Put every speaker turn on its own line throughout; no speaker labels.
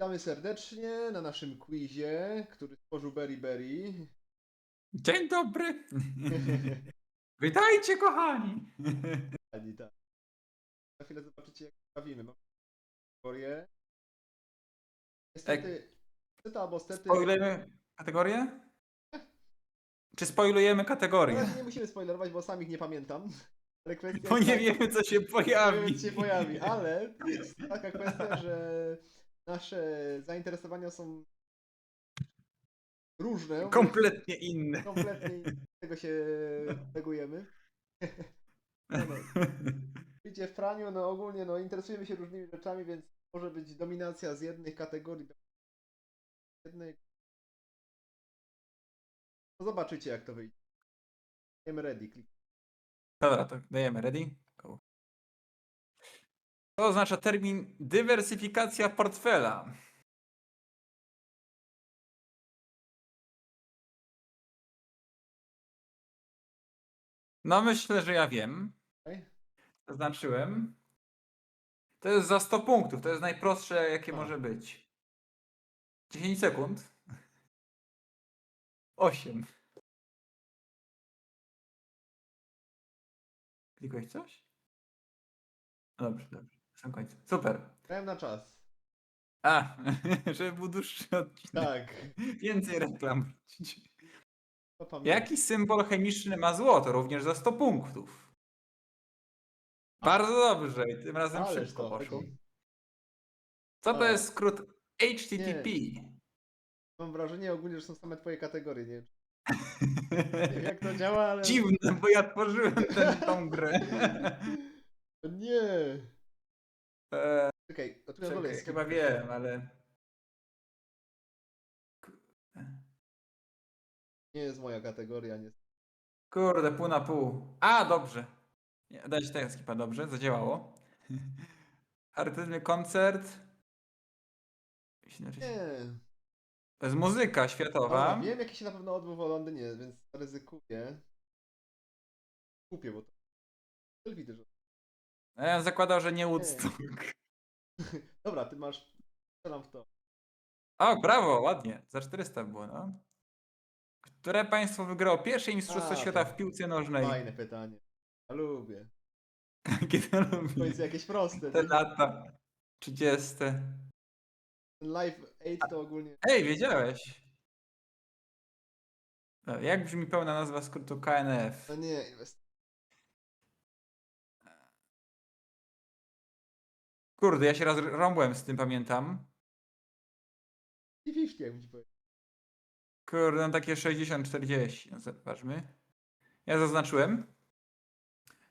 Witamy serdecznie na naszym quizie, który stworzył Berry Berry.
Dzień dobry. Witajcie, kochani.
Ani tak. Za chwilę zobaczycie, jak bawimy. Mamy kategorię. Niestety, niestety albo stety.
Spoilujemy kategorię? Czy spoilujemy kategorię?
Teraz nie musimy spoilerować, bo sam ich nie pamiętam. Ale kwestia
Bo nie wiemy, co się
nie wiemy,
pojawi.
co się pojawi, ale jest taka kwestia, że nasze zainteresowania są różne.
Kompletnie inne.
Kompletnie tego się negujemy. No. Widzicie, w praniu, no ogólnie no, interesujemy się różnymi rzeczami, więc może być dominacja z jednych kategorii do jednej. No zobaczycie, jak to wyjdzie. Jestem ready. Klik.
Dobra, to dajemy. Ready? To oznacza termin dywersyfikacja portfela. No myślę, że ja wiem. Zaznaczyłem. To jest za 100 punktów. To jest najprostsze, jakie może być. 10 sekund. 8. Klikłeś coś? Dobrze, dobrze. Sam końcu. Super.
Grałem na czas.
A, żeby był dłuższy odcinek.
Tak.
Więcej reklam.
To pamiętam.
Jaki symbol chemiczny ma złoto? Również za 100 punktów. Bardzo dobrze. I tym razem
Ależ
szybko
to
poszło. Co to
A.
jest skrót HTTP?
Mam wrażenie ogólnie, że są same twoje kategorie, nie wiem nie wiem, jak to działa, ale...
Dziwne, bo ja tworzyłem tę, tą grę.
Nie!
Eee,
Czekaj, o
czekaj,
jest
chyba wiem, ale...
Nie jest moja kategoria, nie.
Kurde, pół na pół. A, dobrze. Nie, Dać tego skipa, dobrze, zadziałało. Charytatywny koncert.
Nie.
To jest muzyka światowa.
Dobra, wiem, jaki się na pewno odbył w Londynie, więc ryzykuję. Kupię, bo to... Widzę, że...
Ja zakładał, że nie Woodstock.
Dobra, ty masz... Strzelam w to.
O, brawo, ładnie. Za 400 było, no. Które państwo wygrało pierwsze mistrzostwo
A,
świata
to
w piłce nożnej?
Fajne pytanie. Ja lubię.
Kiedy lubię.
końcu jakieś proste.
Te lata. 30.
Ten Live 8 to ogólnie...
Ej, wiedziałeś. No, Jak brzmi pełna nazwa skrótu KNF?
No nie, inwest...
Kurde, ja się raz rąbłem z tym, pamiętam.
50, jak mi ci powiem.
Kurde, no takie 60-40. No, zobaczmy. Ja zaznaczyłem.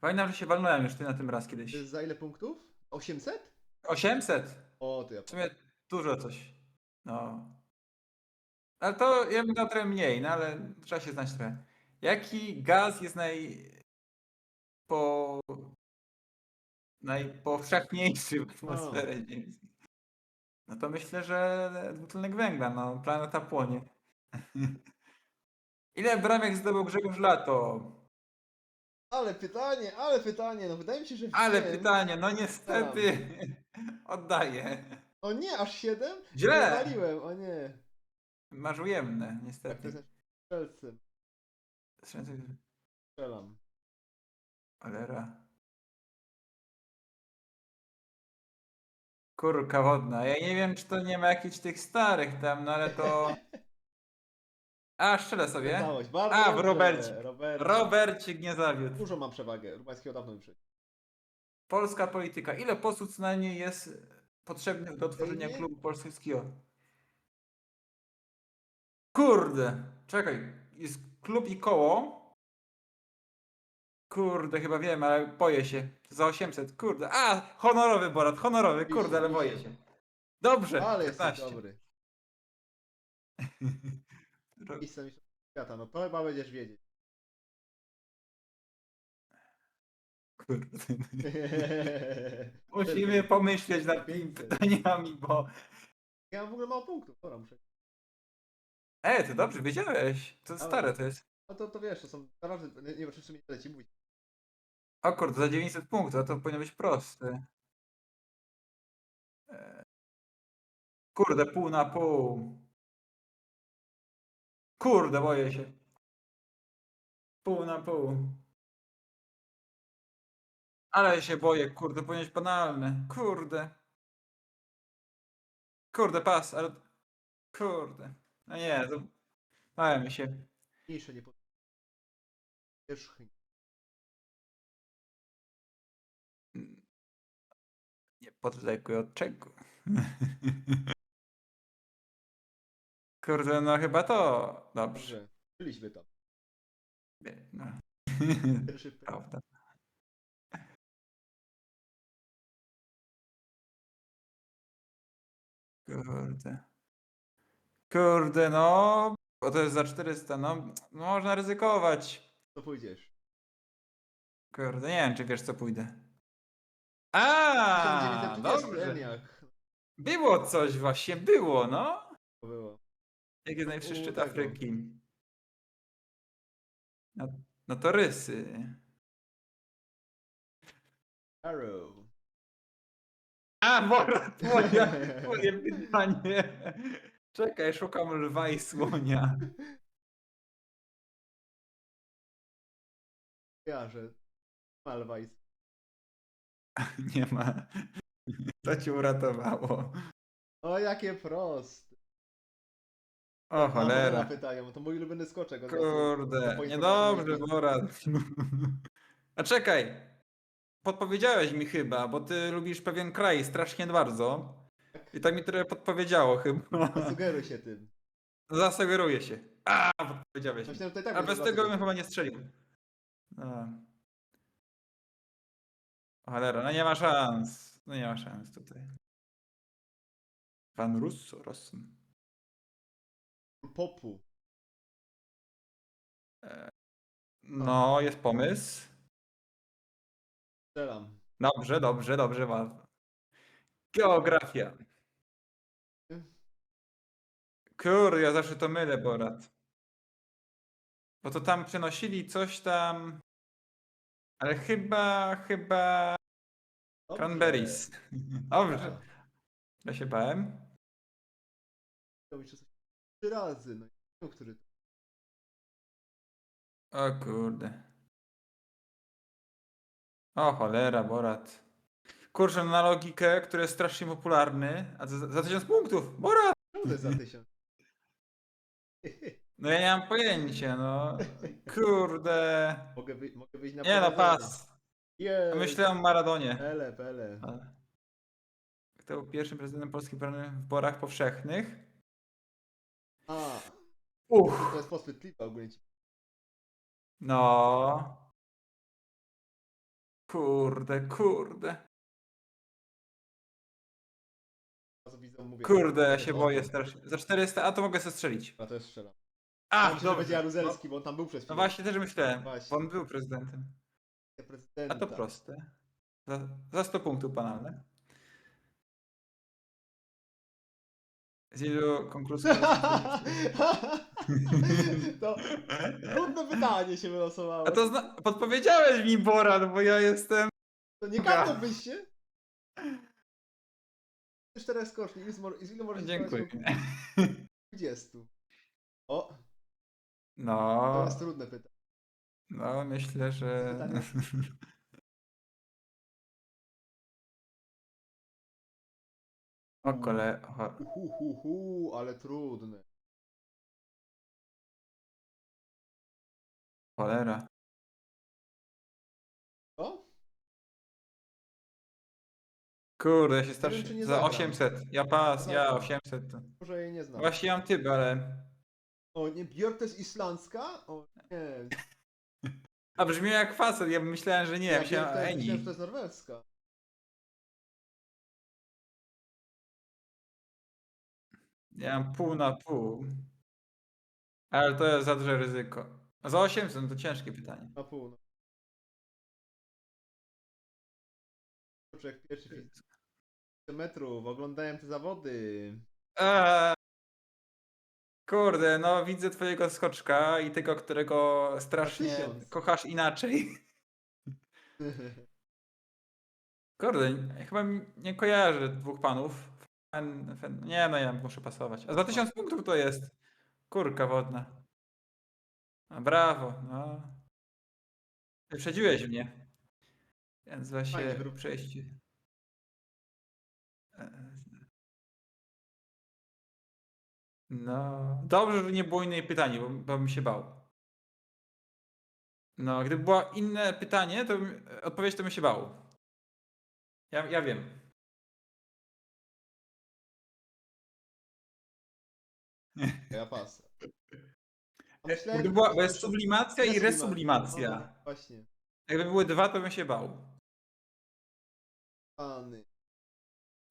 Pamiętam, że się walnąłem już ty na tym raz kiedyś.
Jest za ile punktów? 800?
800.
O, to ja...
W sumie dużo coś. No. Ale to ja bym dał trochę mniej, no ale trzeba się znać trochę. Jaki gaz jest naj... po... najpowszechniejszy w atmosferze ziemskiej? No to myślę, że dwutlenek węgla, no planeta płonie. Ile bramek zdobył Grzegorz Lato?
Ale pytanie, ale pytanie, no wydaje mi się, że
Ale
wiem.
pytanie, no niestety oddaję.
O nie, aż 7?
Źle.
Waliłem, o nie.
Masz ujemne,
Tak,
niestety.
jest strzelcem. Strzelam.
Cholera. Kurka wodna. Ja nie wiem, czy to nie ma jakichś tych starych tam, no ale to... A, strzelę sobie.
Bardzo
A, w
dobrze,
Robercie.
Robert.
Robercik nie zawiódł.
Dużo mam przewagę, Rubańskiego dawno wyprzedził.
Polska polityka. Ile posłów co najmniej jest potrzebnych do tworzenia klubu polskiego? Kurde. Czekaj. Jest klub i koło. Kurde, chyba wiem, ale boję się. Za 800. Kurde. A, honorowy Borat, honorowy. Kurde, ale boję się. Dobrze.
Ale jesteś
15.
dobry.
Ro-
świata, no to chyba będziesz wiedzieć.
Kurde. Musimy pomyśleć nad tymi pytaniami, bo...
Ja mam w ogóle mało punktów, dobra, muszę.
E, to dobrze, wiedziałeś. To stare to jest.
No to, to wiesz, to są naprawdę, nie wiem, czy w sumie tyle ci mówić.
O kurde, za 900 punktów, a to powinno być proste. E, Kurde, pół na pół. Kurde, boję się. Pół na pół. Ale się boję, kurde, powinien być banalny. Kurde. Kurde, pas, ale... Kurde. No nie, to... Bałem się.
Mniejsze nie pod...
Podległy od czego. Kurde, no chyba to. Dobrze.
Dobrze. Byliśmy tam.
No.
Pierwszy pytanie.
Prawda. Kurde. Kurde, no. Bo to jest za 400, no. Można ryzykować.
To pójdziesz.
Kurde, nie wiem, czy wiesz, co pójdę. A,
1930
dobrze. Było coś właśnie, było, no.
Było.
Jaki jest najwyższy
U
szczyt
tego.
Afryki? No, no to rysy.
Arrow.
A, Bora, moje, moje pytanie. Czekaj, szukam lwa i słonia.
Ja, że Malwajs.
Nie ma. To ci uratowało.
O, jakie proste.
O
Mamora
cholera.
pytają, to mój ulubiony skoczek. od razu.
Kurde, niedobrze,
informacji.
Bora. A czekaj. Podpowiedziałeś mi chyba, bo ty lubisz pewien kraj strasznie bardzo. I tak mi trochę podpowiedziało chyba.
Zasugeruj się tym.
Zasugeruję się. A, podpowiedziałeś. mi.
Myślałem, że to i tak
A
będzie
bez tego bym chyba nie strzelił. No. Cholera, no nie ma szans. No nie ma szans tutaj. Pan Russo, Rossen.
Popu.
No, jest pomysł.
Strzelam.
Dobrze, dobrze, dobrze. Geografia. Kurde, ja zawsze to mylę, Borat. Bo to tam przenosili coś tam. Ale chyba, chyba.
Dobrze.
Cranberries. Dobrze.
Aha.
Ja się bałem.
To jeszcze coś- Trzy razy. No, który to.
O kurde. O cholera, Borat. Kurczę, na logikę, który jest strasznie popularny. A za, za tysiąc punktów. Borat!
Jest za tysiąc?
No ja nie mam pojęcia, no. Kurde.
mogę, wy, mogę wyjść na
Nie no,
prowadzenie.
pas.
Jej.
Myślałem o Maradonie.
Pele, pele.
Ale- Kto był pierwszym prezydentem Polski w borach powszechnych?
A,
Uff.
to jest klipa ogólnie. ci-
No. Kurde, kurde.
Mówię.
Kurde, ja się
O,
boję strasznie. Za 400, a to mogę sobie strzelić.
A to jest strzelam.
A,
że
dobrze.
będzie Jaruzelski, bo on tam był przez
No
chwilę.
właśnie, też myślałem.
Właśnie.
Bo on był prezydentem. A
Prezydenta.
to proste. Za, za 100 punktów banalne. Z ilu konkursów?
to trudne pytanie się wylosowało.
A to zna- podpowiedziałeś mi, Boran, bo ja jestem.
To nie kapnąłbyś się? Czterech skoczni, i z, mo- i z ilu możesz
Dziękuję.
strzelać po 20. O, to
No,
jest trudne pytanie.
no myślę, że.
Pytanie.
O kole. o-
Hu, hu, hu, ale trudne.
Cholera.
O?
Kurde, ja się
czy nie
Za
zagram.
800. Ja pas, ja
Zagram.
800. To.
Może jej nie znam.
Właśnie mam typ, ale.
O, nie, Björk to jest islandzka? O, nie.
A brzmi jak facet, ja myślałem, że nie.
Ja
Myślałem,
to,
Eni.
myślałem, że to jest norweska.
Ja mam pół na pół. Ale to jest za duże ryzyko. A Za 800 no to ciężkie pytanie.
Na pół. No. Kurczę, jak pierwszy metrów, oglądałem te zawody.
Eee, kurde, no widzę twojego skoczka i tego, którego strasznie
tysiąc.
kochasz inaczej. Kurde, chyba mi nie kojarzę dwóch panów. Fen, fen, nie no, ja muszę pasować. A za 1000 punktów to jest. Kurka wodna. A brawo, no. Wyprzedziłeś mnie. Nazywa się
wyrób-
przejście. E, No, dobrze, że nie było innej pytania, bo, bo bym się bał. No, gdyby było inne pytanie, to bym, odpowiedź to bym się bał. Ja, ja wiem.
Ja pas. A
E,
myślałem,
Gdyby była
że
sublimacja i resublimacja.
No, właśnie.
Jakby były dwa, to bym się bał.
Pany.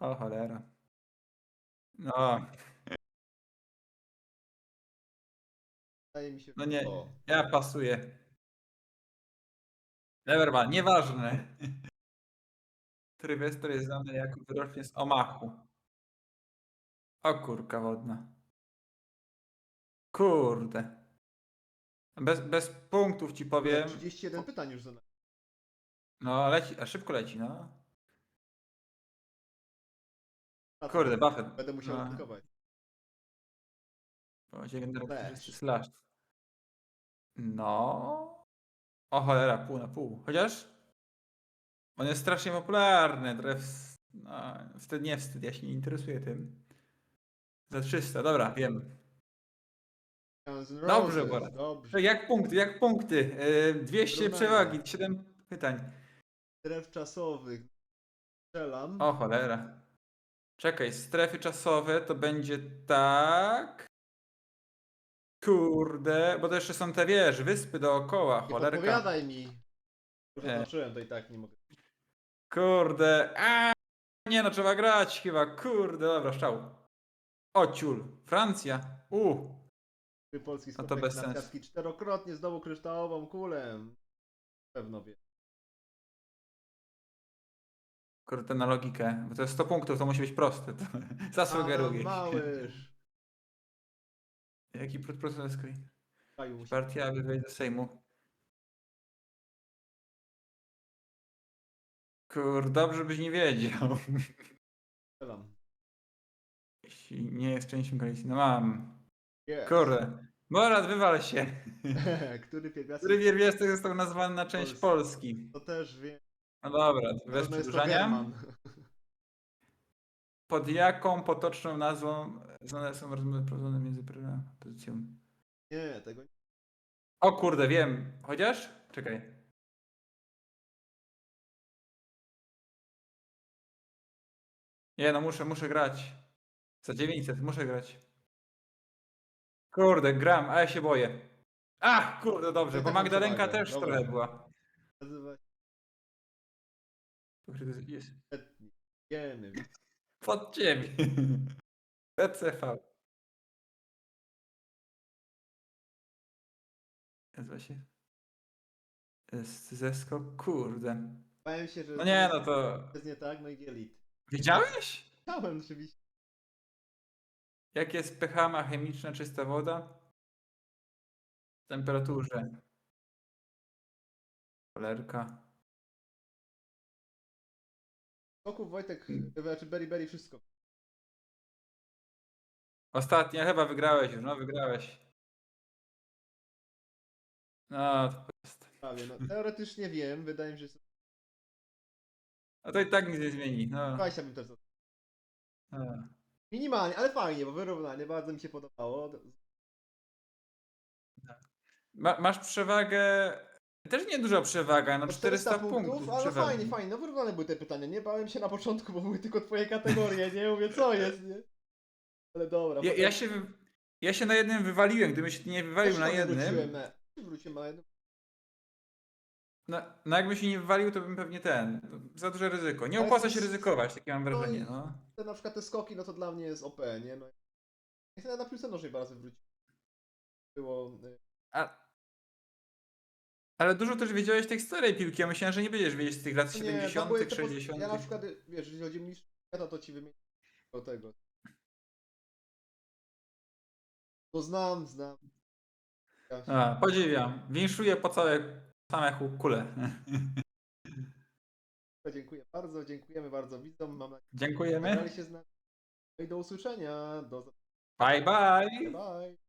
O cholera. No,
Wydaje mi się,
no nie,
o,
ja pasuję. Nevermind, nieważne. Trywestor jest znany jako wyrocznie z Omachu. O kurka wodna. Kurde. Bez, bez punktów ci powiem.
31 pytań już za nami.
No, leci, a szybko leci, no. Kurde, Buffett.
Będę musiał
No. Będzie generator
Slash.
slash. No. O cholera, pół na pół. Chociaż on jest strasznie popularny. Trochę w... no, wstyd, nie wstyd, ja się nie interesuję tym. Za 300, dobra, wiem.
Guns N'
Dobrze,
Roses. Dobrze.
Jak punkty, jak punkty? Yy, 200
Wyrównane.
przewagi, 7 pytań.
Stref czasowych. Strzelam.
O cholera. Czekaj, strefy czasowe to będzie tak. Kurde, bo to jeszcze są te wiesz, wyspy dookoła,
Nie
cholerka.
podpowiadaj mi. Już
Nie.
zaznaczyłem, to i tak nie mogę.
Kurde, a nie no, trzeba grać chyba, kurde, dobra, szczał. O ciul, Francja, u,
Polski
No to bez sensu.
narciarski czterokrotnie zdobył kryształową kulę. Pewno wie.
kurde, na logikę, bo to jest 100 punktów, to musi być proste, to zasugeruję.
Adam Małysz.
Jaki pro- procent screen?
Kraju musi
Partia, aby wejść do Sejmu. Kurde, dobrze byś nie wiedział.
strzelam.
Jeśli nie jest częścią koalicji, no mam.
Jest.
Kurde, Borat, wywal się.
Który pierwiastek
Który pierwiastek został nazwany na część
Polski.
Polski?
to też wie.
No dobra, bez
Pewno jest to
przedłużania.
German.
Pod jaką potoczną nazwą znane są rozmowy prowadzone między premierem a opozycją?
Nie, tego nie.
O kurde, wiem. Chociaż? Czekaj. Nie no, muszę, muszę grać. Za 900, muszę grać. Kurde, gram, a ja się boję. Ach, kurde, dobrze, bo Magdalenka też trochę była.
Nazywa się
jest.
Wiemy.
Pod ciebie. PCV. Nazywa się? Jest zesko, kurde.
Bałem się, że
No nie, no to...
to jest nie tak, no i Gielit.
Widziałeś?
Chciałem oczywiście.
Jak jest pH ma chemiczna czysta woda? W temperaturze. Cholerka.
Skoków Wojtek,
Hmm.
znaczy Berry Berry wszystko.
Ostatnia chyba wygrałeś już, no wygrałeś. No, to jest.
Prawie, no, teoretycznie wiem, wydaje mi się, że
A to i tak nic nie zmieni. No.
20 bym też. Minimalnie, ale fajnie, bo wyrównanie bardzo mi się podobało.
Ma, masz przewagę. Też nie duża przewaga, no
Po
400 punktów.
ale
przewagi.
fajnie, fajnie. No wyrównane były te pytania. Nie bałem się na początku, bo były tylko twoje kategorie, nie mówię co jest, nie? Ale dobra.
Ja,
potem
ja, się, wy- ja się na jednym wywaliłem, gdybym się nie wywalił na jednym.
Wróciłem na, wróciłem na jednym.
No, no jakbym się nie wywalił, to bym pewnie ten. Za duże ryzyko. Nie
Ale
opłaca
to
się
jest-
ryzykować, takie mam
no
wrażenie. No.
Te, na przykład te skoki, no to dla mnie jest OP, nie? No. Ja sobie na piłce nożnej dwa razy wróciłem. Było... y,
A... Ale dużo też wiedziałeś tej starej piłki. Ja myślałem, że nie będziesz wiedzieć z tych lat
no nie,
70.,
były te pod-
60.
Ja na przykład, wiesz, jeżeli chodzi o mistrz świata, to ci wymienię do tego. No znam, znam. Ja
A, podziwiam. Winszuję po całe same kule.
Dziękuję bardzo, dziękujemy bardzo widzom. Mam nadzieję, że
Dziękujemy.
się z nami. No i do usłyszenia. Do
Bye bye!
zobaczenia. Bye.